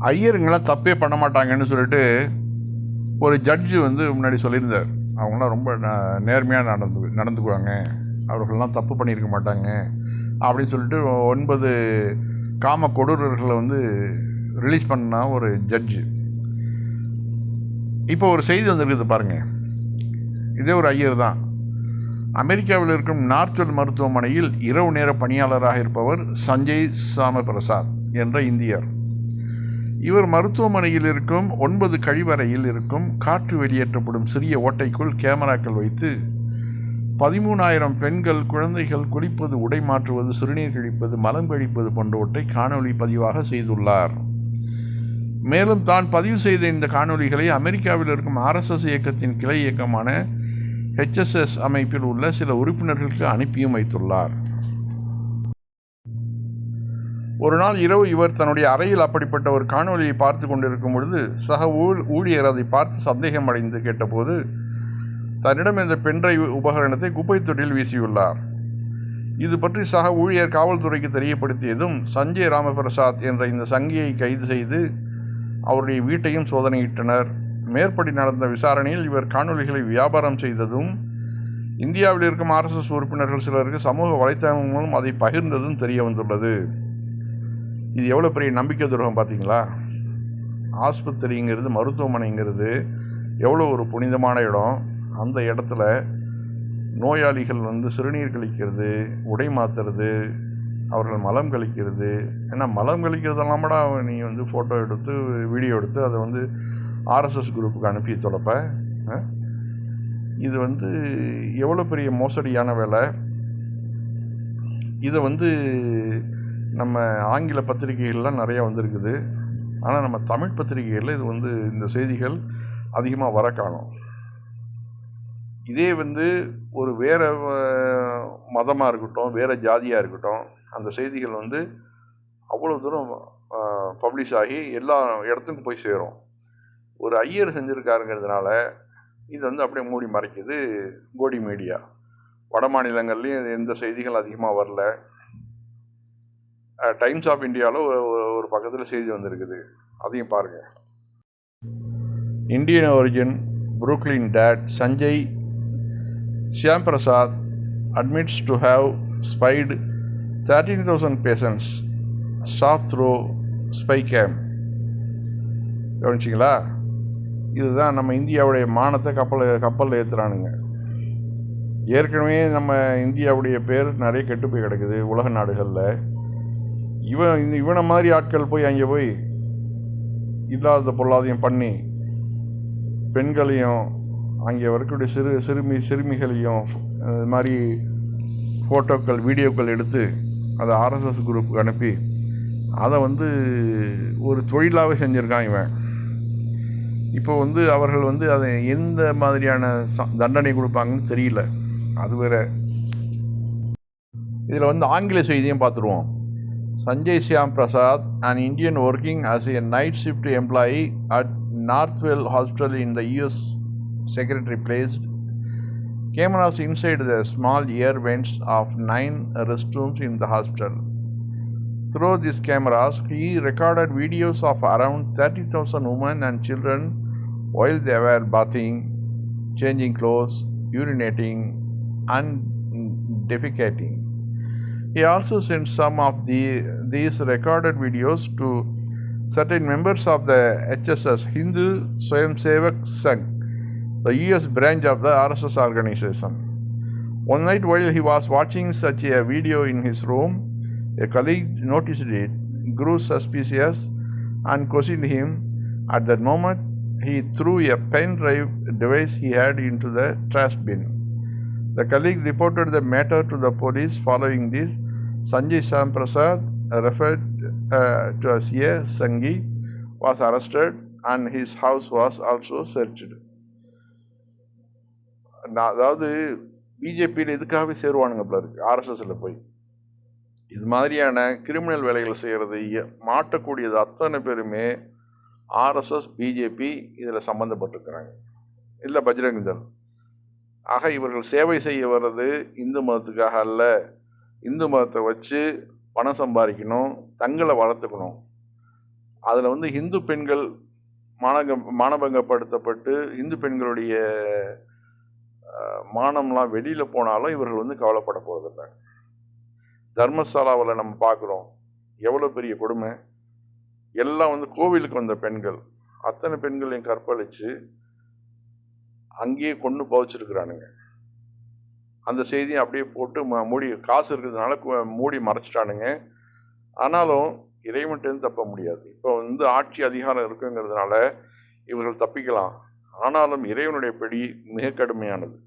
ஐயருங்களாம் தப்பே பண்ண மாட்டாங்கன்னு சொல்லிட்டு ஒரு ஜட்ஜு வந்து முன்னாடி சொல்லியிருந்தார். அவங்களாம் ரொம்ப நேர்மையாக நடந்து நடந்துக்குவாங்க. அவர்கள்லாம் தப்பு பண்ணியிருக்க மாட்டாங்க. அப்படின்னு சொல்லிட்டு ஒன்பது காம கொடூரர்களை வந்து ரிலீஸ் பண்ண ஒரு ஜட்ஜு இப்போ ஒரு செய்தி வந்திருக்குது பாருங்கள் இதே ஒரு ஐயர் தான். அமெரிக்காவில் இருக்கும் நார்த்வெல் மருத்துவமனையில் இரவு நேர பணியாளராக இருப்பவர் சஞ்சய் சாம பிரசாத் என்ற இந்தியர். இவர் மருத்துவமனையில் இருக்கும் ஒன்பது கழிவறையில் இருக்கும் காற்று வெளியேற்றப்படும் சிறிய ஓட்டைக்குள் கேமராக்கள் வைத்து பதிமூணாயிரம் பெண்கள் குழந்தைகள் குளிப்பது உடை மாற்றுவது சிறுநீர் கழிப்பது மலம் கழிப்பது போன்றவற்றை காணொளி பதிவாக செய்துள்ளார். மேலும் தான் பதிவு செய்த இந்த காணொளிகளை அமெரிக்காவில் இருக்கும் ஆர்எஸ்எஸ் இயக்கத்தின் கிளை இயக்கமான ஹெச்எஸ்எஸ் அமைப்பில் உள்ள சில உறுப்பினர்களுக்கு அனுப்பியும் வைத்துள்ளார். ஒரு நாள் இரவு இவர் தன்னுடைய அறையில் அப்படிப்பட்ட ஒரு காணொளியை பார்த்து கொண்டிருக்கும் பொழுது சக ஊழ் ஊழியர் அதை பார்த்து சந்தேகம் அடைந்து கேட்டபோது தன்னிடம் இந்த பென்ட்ரைவ் உபகரணத்தை குப்பை தொட்டியில் வீசியுள்ளார். இது பற்றி சக ஊழியர் காவல்துறைக்கு தெரியப்படுத்தியதும் சஞ்சய் ராமபிரசாத் என்ற இந்த சங்கியை கைது செய்து அவருடைய வீட்டையும் சோதனையிட்டனர். மேற்படி நடந்த விசாரணையில் இவர் காணொளிகளை வியாபாரம் செய்ததும் இந்தியாவில் இருக்கும் ஆர்எஸ்எஸ் உறுப்பினர்கள் சிலருக்கு சமூக வலைத்தளம் மூலம் அதை பகிர்ந்ததும் தெரிய வந்துள்ளது. இது எவ்வளோ பெரிய நம்பிக்கை துரோகம் பார்த்தீங்களா? ஆஸ்பத்திரிங்கிறது மருத்துவமனைங்கிறது எவ்வளோ ஒரு புனிதமான இடம். அந்த இடத்துல நோயாளிகள் வந்து சிறுநீர் கழிக்கிறது உடை மாற்றுறது அவர்கள் மலம் கழிக்கிறது. ஏன்னா மலம் கழிக்கிறதெல்லாம் கூட நீ வந்து ஃபோட்டோ எடுத்து வீடியோ எடுத்து அதை வந்து ஆர்எஸ்எஸ் குரூப்புக்கு அனுப்பி தொலைப்ப. இது வந்து எவ்வளோ பெரிய மோசடியான வேலை. இதை வந்து நம்ம ஆங்கில பத்திரிகைகள்லாம் நிறையா வந்திருக்குது. ஆனால் நம்ம தமிழ் பத்திரிகைகளில் இது வந்து இந்த செய்திகள் அதிகமாக வர காணும் இதே வந்து ஒரு வேறு மதமாக இருக்கட்டும் வேறு ஜாதியாக இருக்கட்டும் அந்த செய்திகள் வந்து அவ்வளோ தூரம் பப்ளிஷ் ஆகி எல்லா இடத்துக்கும் போய் சேரும். ஒரு ஐயர் செஞ்சுருக்காருங்கிறதுனால இது வந்து அப்படியே மூடி மறைக்குது கோடி மீடியா. வட மாநிலங்கள்லேயும் எந்த செய்திகள் அதிகமாக வரல. டைம்ஸ் ஆஃப் இந்தியாவில் ஒரு பக்கத்தில் செய்தி வந்திருக்குது. அதையும் பாருங்கள் Indian origin Brooklyn dad Sanjay Shyam Prasad admits to have spied thirteen thousand patients staff through spy cam கவனிச்சிங்களா? இதுதான் நம்ம இந்தியாவுடைய மானத்தை கப்பல் கப்பலில் ஏற்றுறானுங்க ஏற்கனவே நம்ம இந்தியாவுடைய பேர் நிறைய கெட்டு போய் கிடக்குது உலக நாடுகளில். இவன் இந்த இவனை மாதிரி ஆட்கள் போய் அங்கே போய் இல்லாத பொல்லாதையும் பண்ணி பெண்களையும் அங்கே வரக்கூடிய சிறு சிறுமி சிறுமிகளையும் இது மாதிரி ஃபோட்டோக்கள் வீடியோக்கள் எடுத்து அதை ஆர்எஸ்எஸ் குரூப்புக்கு அனுப்பி அதை வந்து ஒரு தொழிலாகவே செஞ்சுருக்கான் இவன். இப்போ வந்து அவர்கள் வந்து அதை எந்த மாதிரியான ச தண்டனை கொடுப்பாங்கன்னு தெரியல. அது வேற. இதில் வந்து ஆங்கில செய்தியும் பார்த்துருவோம். Sanjay Siam Prasad, an Indian working as a night shift employee at Northwell Hospital in the US secretary placed cameras inside the small air vents of nine restrooms in the hospital. Through these cameras, he recorded videos of around 30,000 women and children while they were bathing, changing clothes, urinating, and defecating. He also sent some of the, these recorded videos to certain members of the HSS Hindu Swayam Sevak Sangh, the US branch of the RSS organization. One night while he was watching such a video in his room, a colleague noticed it, grew suspicious, and questioned him. At that moment, he threw a pen drive device he had into the trash bin. The colleague reported the matter to the police. Following this, Sanjay Sam Prasad, referred uh, to as a Sangi, was arrested and his house was also searched. நான் அதாவது பிஜேபியில் இதுக்காகவே சேருவானுங்க போல இருக்கு ஆர்எஸ்எஸில் போய். இது மாதிரியான criminal வேலைகளை செய்கிறது மாட்டக்கூடியது அத்தனை பேருமே ஆர்எஸ்எஸ் பிஜேபி இதில் சம்மந்தப்பட்டிருக்கிறாங்க இல்லை பஜ்ரங் ஆக இவர்கள் சேவை செய்ய வர்றது இந்து மதத்துக்காக அல்ல இந்து மதத்தை வச்சு பணம் சம்பாதிக்கணும் தங்களை வளர்த்துக்கணும். அதில் வந்து இந்து பெண்கள் மானக மானபங்கப்படுத்தப்பட்டு இந்து பெண்களுடைய மானம்லாம் வெளியில் போனாலும் இவர்கள் வந்து கவலைப்பட போகிறதில்லை தர்மசாலாவில் நம்ம பார்க்குறோம். எவ்வளோ பெரிய கொடுமை. எல்லாம் வந்து கோவிலுக்கு வந்த பெண்கள். அத்தனை பெண்களையும் கற்பழித்து அங்கேயே கொண்டு புதைச்சிருக்கிறானுங்க. அந்த செய்தியை அப்படியே போட்டு ம- மூடி காசு இருக்கிறதுனால மூடி மறைச்சிட்டானுங்க. ஆனாலும் இறைவன்ட்டு தப்ப முடியாது. இப்போ வந்து ஆட்சி அதிகாரம் இருக்குங்கிறதுனால இவர்கள் தப்பிக்கலாம். ஆனாலும் இறைவனுடைய பிடி மிக கடுமையானது.